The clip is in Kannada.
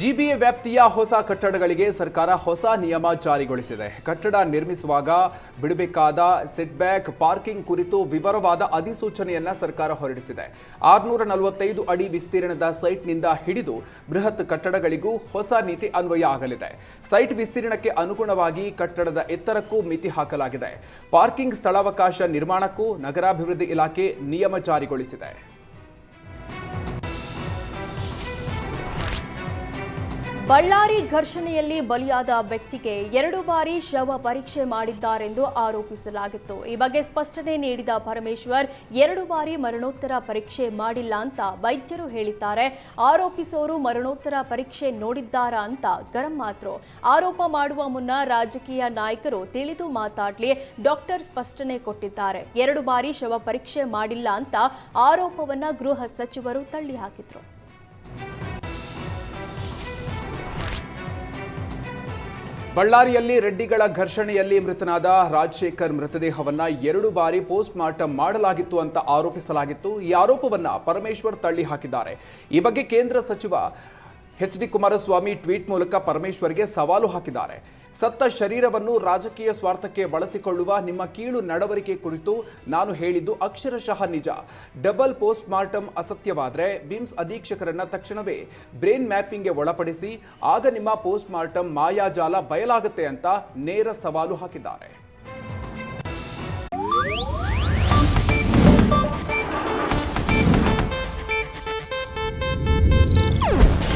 ಜಿಬಿಎ ವ್ಯಾಪ್ತಿಯ ಹೊಸ ಕಟ್ಟಡಗಳಿಗೆ ಸರ್ಕಾರ ಹೊಸ ನಿಯಮ ಜಾರಿಗೊಳಿಸಿದೆ. ಕಟ್ಟಡ ನಿರ್ಮಿಸುವಾಗ ಬಿಡಬೇಕಾದ ಸೆಟ್ಬ್ಯಾಕ್ ಪಾರ್ಕಿಂಗ್ ಕುರಿತು ವಿವರವಾದ ಅಧಿಸೂಚನೆಯನ್ನ ಸರ್ಕಾರ ಹೊರಡಿಸಿದೆ. ಆರ್ನೂರ ನಲವತ್ತೈದು ಅಡಿ ವಿಸ್ತೀರ್ಣದ ಸೈಟ್ನಿಂದ ಹಿಡಿದು ಬೃಹತ್ ಕಟ್ಟಡಗಳಿಗೂ ಹೊಸ ನೀತಿ ಅನ್ವಯ ಆಗಲಿದೆ. ಸೈಟ್ ವಿಸ್ತೀರ್ಣಕ್ಕೆ ಅನುಗುಣವಾಗಿ ಕಟ್ಟಡದ ಎತ್ತರಕ್ಕೂ ಮಿತಿ ಹಾಕಲಾಗಿದೆ. ಪಾರ್ಕಿಂಗ್ ಸ್ಥಳಾವಕಾಶ ನಿರ್ಮಾಣಕ್ಕೂ ನಗರಾಭಿವೃದ್ಧಿ ಇಲಾಖೆ ನಿಯಮ ಜಾರಿಗೊಳಿಸಿದೆ. ಬಳ್ಳಾರಿ ಘರ್ಷಣೆಯಲ್ಲಿ ಬಲಿಯಾದ ವ್ಯಕ್ತಿಗೆ ಎರಡು ಬಾರಿ ಶವ ಪರೀಕ್ಷೆ ಮಾಡಿದ್ದಾರೆಂದು ಆರೋಪಿಸಲಾಗಿತ್ತು. ಈ ಬಗ್ಗೆ ಸ್ಪಷ್ಟನೆ ನೀಡಿದ ಪರಮೇಶ್ವರ್, ಎರಡು ಬಾರಿ ಮರಣೋತ್ತರ ಪರೀಕ್ಷೆ ಮಾಡಿಲ್ಲ ಅಂತ ವೈದ್ಯರು ಹೇಳಿದ್ದಾರೆ. ಆರೋಪಿಸೋರು ಮರಣೋತ್ತರ ಪರೀಕ್ಷೆ ನೋಡಿದ್ದಾರಾ ಅಂತ ಗರಂ ಮಾತ್ರ. ಆರೋಪ ಮಾಡುವ ಮುನ್ನ ರಾಜಕೀಯ ನಾಯಕರು ತಿಳಿದು ಮಾತಾಡ್ಲಿ ಡಾಕ್ಟರ್ ಸ್ಪಷ್ಟನೆ ಕೊಟ್ಟಿದ್ದಾರೆ. ಎರಡು ಬಾರಿ ಶವ ಪರೀಕ್ಷೆ ಮಾಡಿಲ್ಲ ಅಂತ ಆರೋಪವನ್ನ ಗೃಹ ಸಚಿವರು ತಳ್ಳಿ ಬಳ್ಳಾರಿಯಲ್ಲಿ ರೆಡ್ಡಿಗಳ ಘರ್ಷಣೆಯಲ್ಲಿ ಮೃತನಾದ ರಾಜಶೇಖರ್ ಮೃತದೇಹವನ್ನ ಎರಡು ಬಾರಿ ಪೋಸ್ಟ್ ಮಾರ್ಟಮ್ ಮಾಡಲಾಗಿತ್ತು ಅಂತ ಆರೋಪಿಸಲಾಗಿತ್ತು. ಈ ಆರೋಪವನ್ನ ಪರಮೇಶ್ವರ್ ತಳ್ಳಿ ಹಾಕಿದ್ದಾರೆ ಈ ಬಗ್ಗೆ ಕೇಂದ್ರ ಸಚಿವ ಎಚ್ ಡಿ ಕುಮಾರಸ್ವಾಮಿ ಟ್ವೀಟ್ ಮೂಲಕ ಪರಮೇಶ್ವರ್ಗೆ ಸವಾಲು ಹಾಕಿದ್ದಾರೆ. ಸತ್ತ ಶರೀರವನ್ನು ರಾಜಕೀಯ ಸ್ವಾರ್ಥಕ್ಕೆ ಬಳಸಿಕೊಳ್ಳುವ ನಿಮ್ಮ ಕೀಳು ನಡವಳಿಕೆ ಕುರಿತು ನಾನು ಹೇಳಿದ್ದು ಅಕ್ಷರಶಃ ನಿಜ. ಡಬಲ್ ಪೋಸ್ಟ್ ಮಾರ್ಟಮ್ ಅಸತ್ಯವಾದರೆ ಬಿಮ್ಸ್ ಅಧೀಕ್ಷಕರನ್ನ ತಕ್ಷಣವೇ ಬ್ರೇನ್ ಮ್ಯಾಪಿಂಗ್ಗೆ ಒಳಪಡಿಸಿ ಆಗ ನಿಮ್ಮ ಪೋಸ್ಟ್ ಮಾರ್ಟಮ್ ಮಾಯಾಜಾಲ ಬಯಲಾಗುತ್ತೆ ಅಂತ ನೇರ ಸವಾಲು ಹಾಕಿದ್ದಾರೆ.